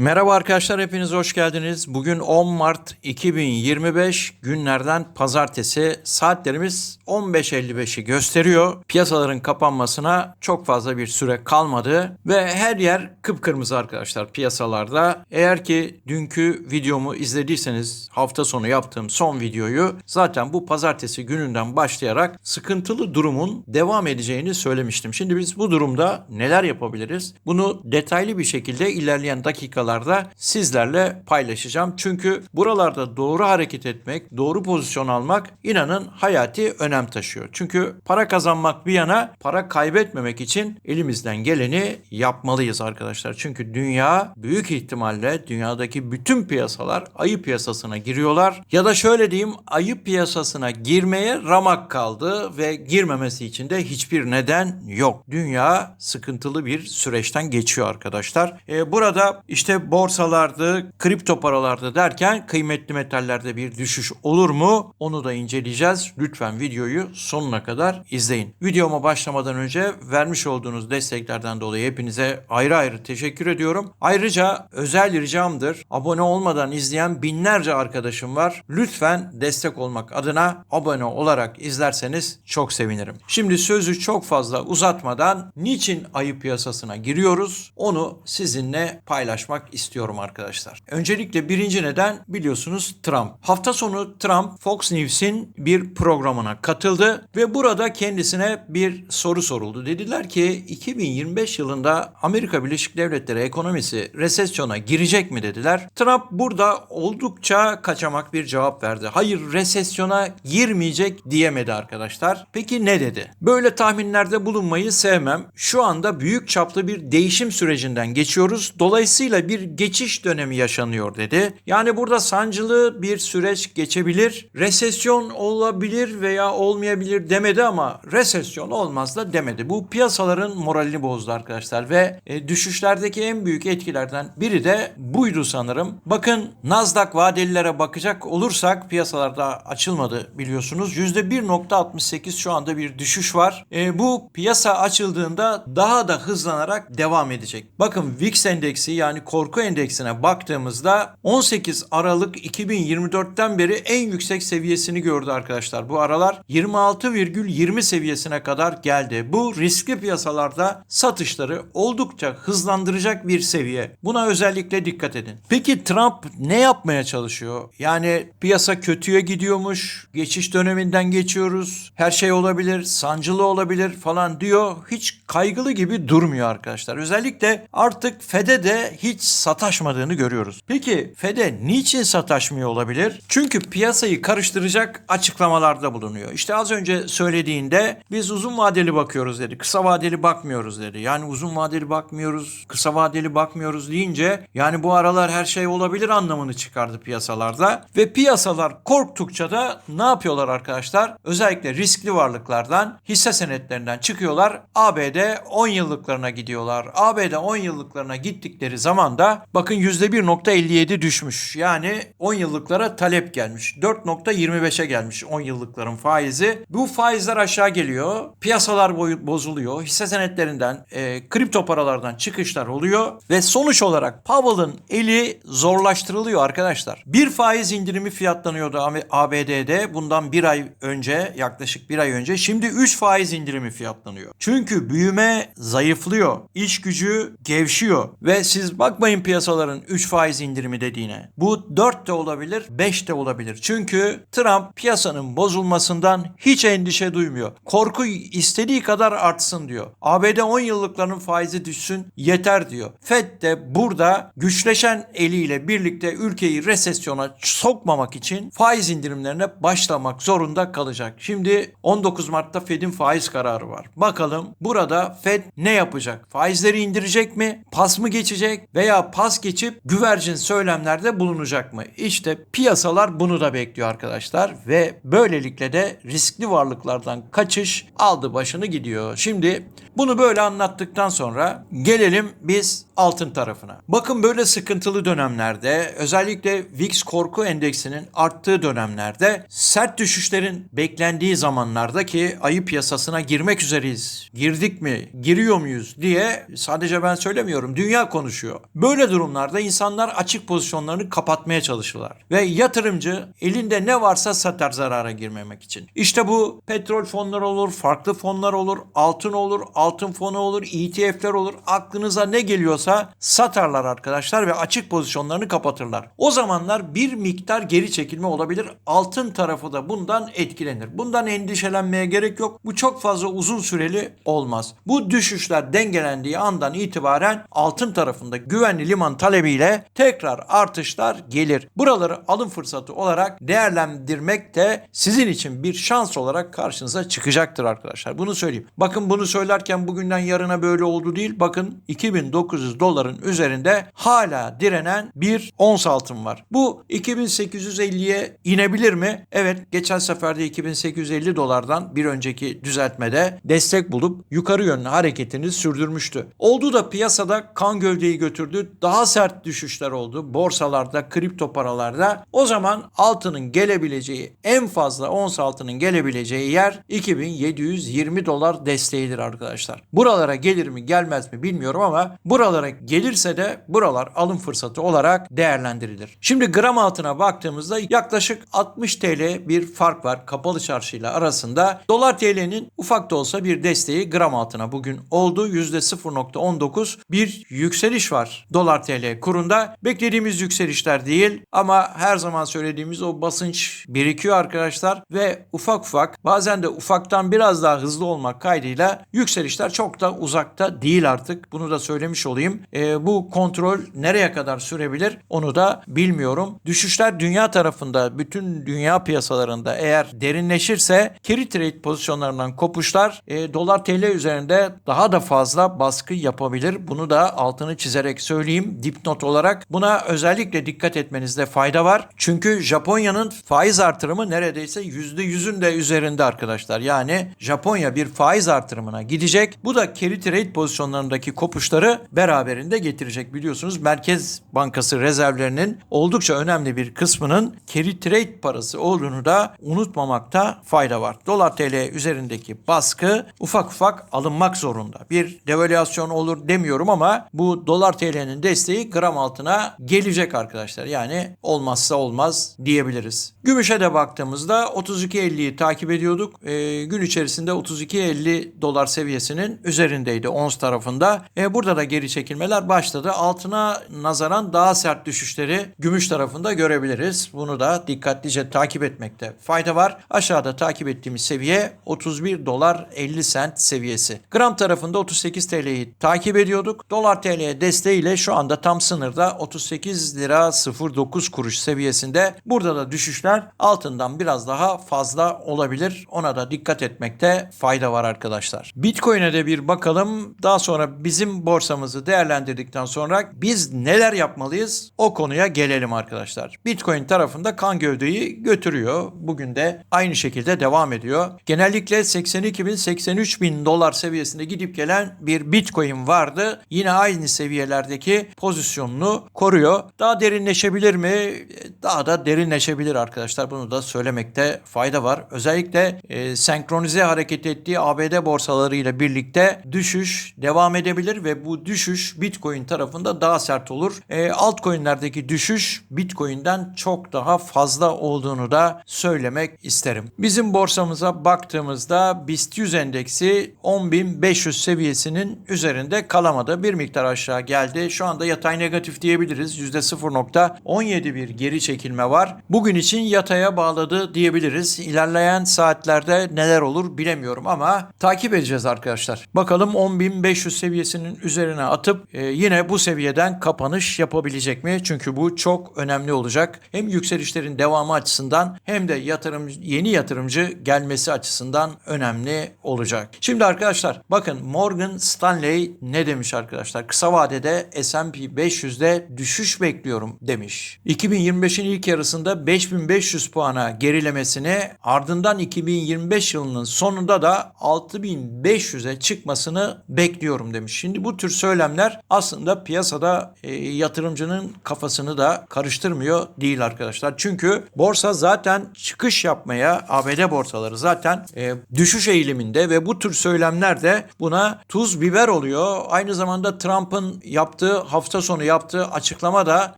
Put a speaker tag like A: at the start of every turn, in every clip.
A: Merhaba arkadaşlar hepiniz hoş geldiniz. Bugün 10 Mart 2025 günlerden pazartesi saatlerimiz 15.55'i gösteriyor. Piyasaların kapanmasına çok fazla bir süre kalmadı ve her yer kıpkırmızı arkadaşlar piyasalarda. Eğer ki dünkü videomu izlediyseniz hafta sonu yaptığım son videoyu zaten bu pazartesi gününden başlayarak sıkıntılı durumun devam edeceğini söylemiştim. Şimdi biz bu durumda neler yapabiliriz? Bunu detaylı bir şekilde ilerleyen dakikalarda sizlerle paylaşacağım. Çünkü buralarda doğru hareket etmek, doğru pozisyon almak inanın hayati önem taşıyor. Çünkü para kazanmak bir yana para kaybetmemek için elimizden geleni yapmalıyız arkadaşlar. Çünkü dünya büyük ihtimalle dünyadaki bütün piyasalar ayı piyasasına giriyorlar. Ya da şöyle diyeyim ayı piyasasına girmeye ramak kaldı ve girmemesi için de hiçbir neden yok. Dünya sıkıntılı bir süreçten geçiyor arkadaşlar. Ee, burada işte borsalarda, kripto paralarda derken kıymetli metallerde bir düşüş olur mu? Onu da inceleyeceğiz. Lütfen videoyu sonuna kadar izleyin. Videoma başlamadan önce vermiş olduğunuz desteklerden dolayı hepinize ayrı ayrı teşekkür ediyorum. Ayrıca özel ricamdır. Abone olmadan izleyen binlerce arkadaşım var. Lütfen destek olmak adına abone olarak izlerseniz çok sevinirim. Şimdi sözü çok fazla uzatmadan niçin ayı piyasasına giriyoruz? Onu sizinle paylaşmak istiyorum arkadaşlar. Öncelikle birinci neden biliyorsunuz Trump. Hafta sonu Trump Fox News'in bir programına katıldı ve burada kendisine bir soru soruldu. Dediler ki 2025 yılında Amerika Birleşik Devletleri ekonomisi resesyona girecek mi dediler. Trump burada oldukça kaçamak bir cevap verdi. Hayır resesyona girmeyecek diyemedi arkadaşlar. Peki ne dedi? Böyle tahminlerde bulunmayı sevmem. Şu anda büyük çaplı bir değişim sürecinden geçiyoruz. Dolayısıyla bir geçiş dönemi yaşanıyor dedi. Yani burada sancılı bir süreç geçebilir. Resesyon olabilir veya olmayabilir demedi ama resesyon olmaz da demedi. Bu piyasaların moralini bozdu arkadaşlar ve e, düşüşlerdeki en büyük etkilerden biri de buydu sanırım. Bakın Nasdaq vadelilere bakacak olursak piyasalarda açılmadı biliyorsunuz. %1.68 şu anda bir düşüş var. E, bu piyasa açıldığında daha da hızlanarak devam edecek. Bakın VIX endeksi yani korku endeksine baktığımızda 18 Aralık 2024'ten beri en yüksek seviyesini gördü arkadaşlar. Bu aralar 26,20 seviyesine kadar geldi. Bu riskli piyasalarda satışları oldukça hızlandıracak bir seviye. Buna özellikle dikkat edin. Peki Trump ne yapmaya çalışıyor? Yani piyasa kötüye gidiyormuş, geçiş döneminden geçiyoruz, her şey olabilir, sancılı olabilir falan diyor. Hiç kaygılı gibi durmuyor arkadaşlar. Özellikle artık Fed'e de hiç sataşmadığını görüyoruz. Peki Fed'e niçin sataşmıyor olabilir? Çünkü piyasayı karıştıracak açıklamalarda bulunuyor. İşte az önce söylediğinde biz uzun vadeli bakıyoruz dedi. Kısa vadeli bakmıyoruz dedi. Yani uzun vadeli bakmıyoruz, kısa vadeli bakmıyoruz deyince yani bu aralar her şey olabilir anlamını çıkardı piyasalarda. Ve piyasalar korktukça da ne yapıyorlar arkadaşlar? Özellikle riskli varlıklardan, hisse senetlerinden çıkıyorlar. ABD 10 yıllıklarına gidiyorlar. ABD 10 yıllıklarına gittikleri zaman da bakın %1.57 düşmüş. Yani 10 yıllıklara talep gelmiş. 4.25'e gelmiş 10 yıllıkların faizi. Bu faizler aşağı geliyor. Piyasalar bozuluyor. Hisse senetlerinden, e, kripto paralardan çıkışlar oluyor ve sonuç olarak Powell'ın eli zorlaştırılıyor arkadaşlar. Bir faiz indirimi fiyatlanıyordu ABD'de bundan bir ay önce yaklaşık bir ay önce. Şimdi 3 faiz indirimi fiyatlanıyor. Çünkü büyüme zayıflıyor. iş gücü gevşiyor ve siz bakmayın piyasaların 3 faiz indirimi dediğine. Bu 4 de olabilir, 5 de olabilir. Çünkü Trump piyasanın bozulmasından hiç endişe duymuyor. Korku istediği kadar artsın diyor. ABD 10 yıllıkların faizi düşsün yeter diyor. Fed de burada güçleşen eliyle birlikte ülkeyi resesyona sokmamak için faiz indirimlerine başlamak zorunda kalacak. Şimdi 19 Mart'ta Fed'in faiz kararı var. Bakalım burada Fed ne yapacak? Faizleri indirecek mi? Pas mı geçecek? Veya pas geçip güvercin söylemlerde bulunacak mı? İşte piyasalar bunu da bekliyor arkadaşlar ve böylelikle de riskli varlıklardan kaçış aldı başını gidiyor. Şimdi bunu böyle anlattıktan sonra gelelim biz altın tarafına. Bakın böyle sıkıntılı dönemlerde özellikle VIX korku endeksinin arttığı dönemlerde sert düşüşlerin beklendiği zamanlarda ki ayı piyasasına girmek üzereyiz. Girdik mi? Giriyor muyuz diye sadece ben söylemiyorum. Dünya konuşuyor. Böyle durumlarda insanlar açık pozisyonlarını kapatmaya çalışırlar. Ve yatırımcı elinde ne varsa satar zarara girmemek için. İşte bu petrol fonları olur, farklı fonlar olur, altın olur, altın fonu olur, ETF'ler olur. Aklınıza ne geliyorsa satarlar arkadaşlar ve açık pozisyonlarını kapatırlar. O zamanlar bir miktar geri çekilme olabilir. Altın tarafı da bundan etkilenir. Bundan endişelenmeye gerek yok. Bu çok fazla uzun süreli olmaz. Bu düşüşler dengelendiği andan itibaren altın tarafında güvenli liman talebiyle tekrar artışlar gelir. Buraları alım fırsatı olarak değerlendirmek de sizin için bir şans olarak karşınıza çıkacaktır arkadaşlar. Bunu söyleyeyim. Bakın bunu söylerken bugünden yarına böyle oldu değil. Bakın 2900 doların üzerinde hala direnen bir ons altın var. Bu 2850'ye inebilir mi? Evet geçen seferde 2850 dolardan bir önceki düzeltmede destek bulup yukarı yönlü hareketini sürdürmüştü. Oldu da piyasada kan gövdeyi götürdü. Daha sert düşüşler oldu. Borsalarda, kripto paralarda. O zaman altının gelebileceği en fazla ons altının gelebileceği yer 2720 dolar desteğidir arkadaşlar. Buralara gelir mi gelmez mi bilmiyorum ama buralara gelirse de buralar alım fırsatı olarak değerlendirilir. Şimdi gram altına baktığımızda yaklaşık 60 TL bir fark var kapalı çarşıyla arasında. Dolar TL'nin ufak da olsa bir desteği gram altına bugün oldu. %0.19 bir yükseliş var dolar TL kurunda. Beklediğimiz yükselişler değil ama her zaman söylediğimiz o basınç birikiyor arkadaşlar ve ufak ufak bazen de ufaktan biraz daha hızlı olmak kaydıyla yükselişler çok da uzakta değil artık. Bunu da söylemiş olayım. Ee, bu kontrol nereye kadar sürebilir onu da bilmiyorum. Düşüşler dünya tarafında bütün dünya piyasalarında eğer derinleşirse carry trade pozisyonlarından kopuşlar e, dolar TL üzerinde daha da fazla baskı yapabilir. Bunu da altını çizerek söyleyeyim dipnot olarak. Buna özellikle dikkat etmenizde fayda var. Çünkü Japonya'nın faiz artırımı neredeyse %100'ün de üzerinde arkadaşlar. Yani Japonya bir faiz artırımına gidecek. Bu da carry trade pozisyonlarındaki kopuşları beraberinde getirecek. Biliyorsunuz Merkez Bankası rezervlerinin oldukça önemli bir kısmının carry trade parası olduğunu da unutmamakta fayda var. Dolar TL üzerindeki baskı ufak ufak alınmak zorunda. Bir devalüasyon olur demiyorum ama bu dolar TL'nin desteği gram altına gelecek arkadaşlar. Yani olmazsa olmaz diyebiliriz. Gümüşe de baktığımızda 32.50'yi takip ediyorduk. E, gün içerisinde 32.50 dolar seviyesinin üzerindeydi ons tarafında. E, burada da geri çekilmeler başladı. Altına nazaran daha sert düşüşleri gümüş tarafında görebiliriz. Bunu da dikkatlice takip etmekte fayda var. Aşağıda takip ettiğimiz seviye 31 dolar 50 sent seviyesi. Gram tarafında 38 TL'yi takip ediyorduk. Dolar TL'ye desteğiyle şu anda tam sınırda 38 lira 09 kuruş seviyesinde. Burada da düşüşler altından biraz daha fazla olabilir. Ona da dikkat etmekte fayda var arkadaşlar. Bitcoin'e de bir bakalım. Daha sonra bizim borsamızı değerlendirdikten sonra biz neler yapmalıyız? O konuya gelelim arkadaşlar. Bitcoin tarafında kan gövdeyi götürüyor. Bugün de aynı şekilde devam ediyor. Genellikle 82 bin 83 bin dolar seviyesinde gidip gelen bir Bitcoin vardı. Yine aynı seviyelerdeki pozisyonunu koruyor. Daha derinleşebilir mi? Daha da derinleşebilir arkadaşlar. Bunu da söylemekte fayda var. Özellikle e, senkronize hareket ettiği ABD borsalarıyla birlikte düşüş devam edebilir ve bu düşüş Bitcoin tarafında daha sert olur. E, altcoin'lerdeki düşüş Bitcoin'den çok daha fazla olduğunu da söylemek isterim. Bizim borsamıza baktığımızda BIST 100 endeksi 10.500 seviyesinin üzerinde kalamadı. Bir miktar aşağı geldi. Şu anda yatay negatif diyebiliriz. %0.17 bir geri çekilme var. Bugün için yataya bağladı diyebiliriz. İlerleyen saatlerde neler olur bilemiyorum ama takip edeceğiz arkadaşlar. Bakalım 10.500 seviyesinin üzerine atıp e, yine bu seviyeden kapanış yapabilecek mi? Çünkü bu çok önemli olacak. Hem yükselişlerin devamı açısından hem de yatırım yeni yatırımcı gelmesi açısından önemli olacak. Şimdi arkadaşlar bakın Morgan Stanley ne demiş arkadaşlar? Kısa vadede S&P 500'de düşüş bekliyorum demiş. 2025'in ilk yarısında 5500 puana gerilemesini ardından 2025 yılının sonunda da 6500'e çıkmasını bekliyorum demiş. Şimdi bu tür söylemler aslında piyasada e, yatırımcının kafasını da karıştırmıyor değil arkadaşlar. Çünkü borsa zaten çıkış yapmaya ABD borsaları zaten e, düşüş eğiliminde ve bu tür söylemler de buna tuz biber oluyor. Aynı zamanda Trump'ın yaptığı hafta sonu yaptığı açıklama da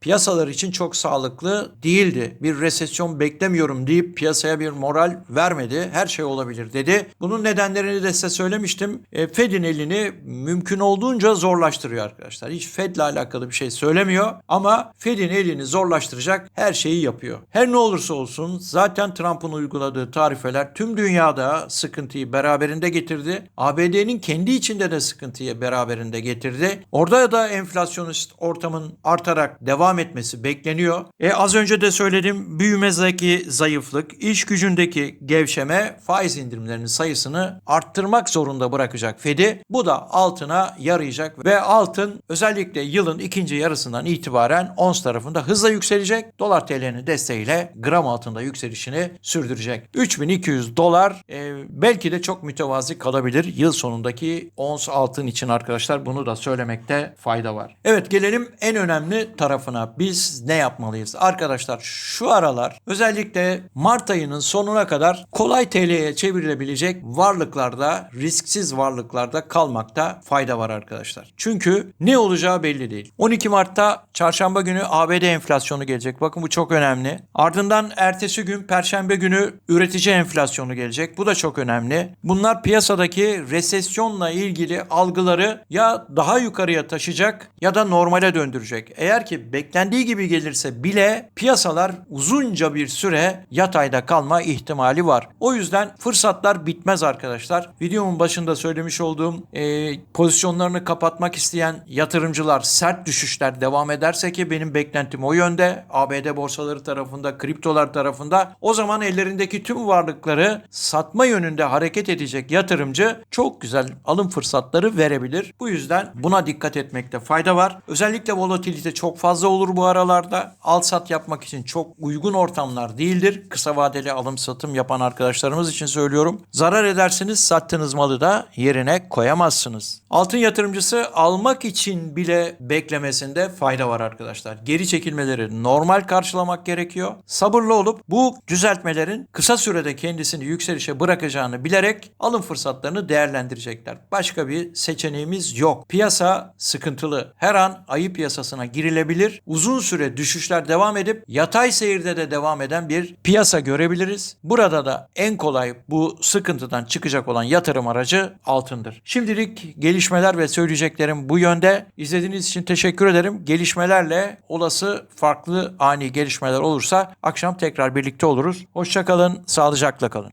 A: piyasalar için çok sağlıklı değildi. Bir resesyon beklemiyorum deyip piyasaya bir moral vermedi. Her şey olabilir dedi. Bunun nedenlerini de size söylemiştim. E, Fed'in elini mümkün olduğunca zorlaştırıyor arkadaşlar. Hiç Fed'le alakalı bir şey söylemiyor ama Fed'in elini zorlaştıracak her şeyi yapıyor. Her ne olursa olsun zaten Trump'ın uyguladığı tarifeler tüm dünyada sıkıntıyı beraberinde getirdi. ABD'nin kendi içinde de sıkıntıyı beraberinde getirdi. Orada da enflasyonist ortamın artarak devam etmesi bekleniyor. E az önce de söyledim büyümedeki zayıflık, iş gücündeki gevşeme faiz indirimlerinin sayısını arttırmak zorunda bırakacak Fed'i. Bu da altına yarayacak ve altın özellikle yılın ikinci yarısından itibaren ons tarafında hızla yükselecek. Dolar TL'nin desteğiyle gram altında yükselişini sürdürecek. 3200 dolar e, belki de çok mütevazi kalabilir yıl sonundaki ons altın için arkadaşlar bunu da söylemekte fayda var. Evet gelelim en önemli tarafına. Biz ne yapmalıyız? Arkadaşlar şu aralar özellikle Mart ayının sonuna kadar kolay TL'ye çevrilebilecek varlıklarda, risksiz varlıklarda kalmakta fayda var arkadaşlar. Çünkü ne olacağı belli değil. 12 Mart'ta çarşamba günü ABD enflasyonu gelecek. Bakın bu çok önemli. Ardından ertesi gün perşembe günü üretici enflasyonu gelecek. Bu da çok önemli. Bunlar piyasadaki resesyonla ilgili algıları ya daha yukarıya taşıyacak ya da normale döndürecek. Eğer ki beklendiği gibi gelirse bile piyasalar uzunca bir süre yatayda kalma ihtimali var. O yüzden fırsatlar bitmez arkadaşlar. Videomun başında söylemiş olduğum e, pozisyonlarını kapatmak isteyen yatırımcılar sert düşüşler devam ederse ki benim beklentim o yönde. ABD borsaları tarafında, kriptolar tarafında o zaman ellerindeki tüm varlıkları satma yönünde hareket edecek yatırımcı çok güzel alım fırsatları verebilir. Bu yüzden buna dikkat etmekte fayda var. Özellikle volatilite çok fazla olur bu aralarda. Al sat yapmak için çok uygun ortamlar değildir. Kısa vadeli alım satım yapan arkadaşlarımız için söylüyorum. Zarar edersiniz sattığınız malı da yerine koyamazsınız. Altın yatırımcısı almak için bile beklemesinde fayda var arkadaşlar. Geri çekilmeleri normal karşılamak gerekiyor. Sabırlı olup bu düzeltmelerin kısa sürede kendisini yükselişe bırakacağını bilerek alım fırsatlarını değerlendirecekler. Başka bir seçeneğimiz yok. Piyasa sıkıntılı. Her an ayı piyasasına girilebilir. Uzun süre düşüşler devam edip yatay seyirde de devam eden bir piyasa görebiliriz. Burada da en kolay bu sıkıntıdan çıkacak olan yatırım aracı altındır. Şimdilik gelişmeler ve söyleyeceklerim bu yönde. İzlediğiniz için teşekkür ederim. Gelişmelerle olası farklı ani gelişmeler olursa akşam tekrar birlikte oluruz. Hoşçakalın, sağlıcakla kalın.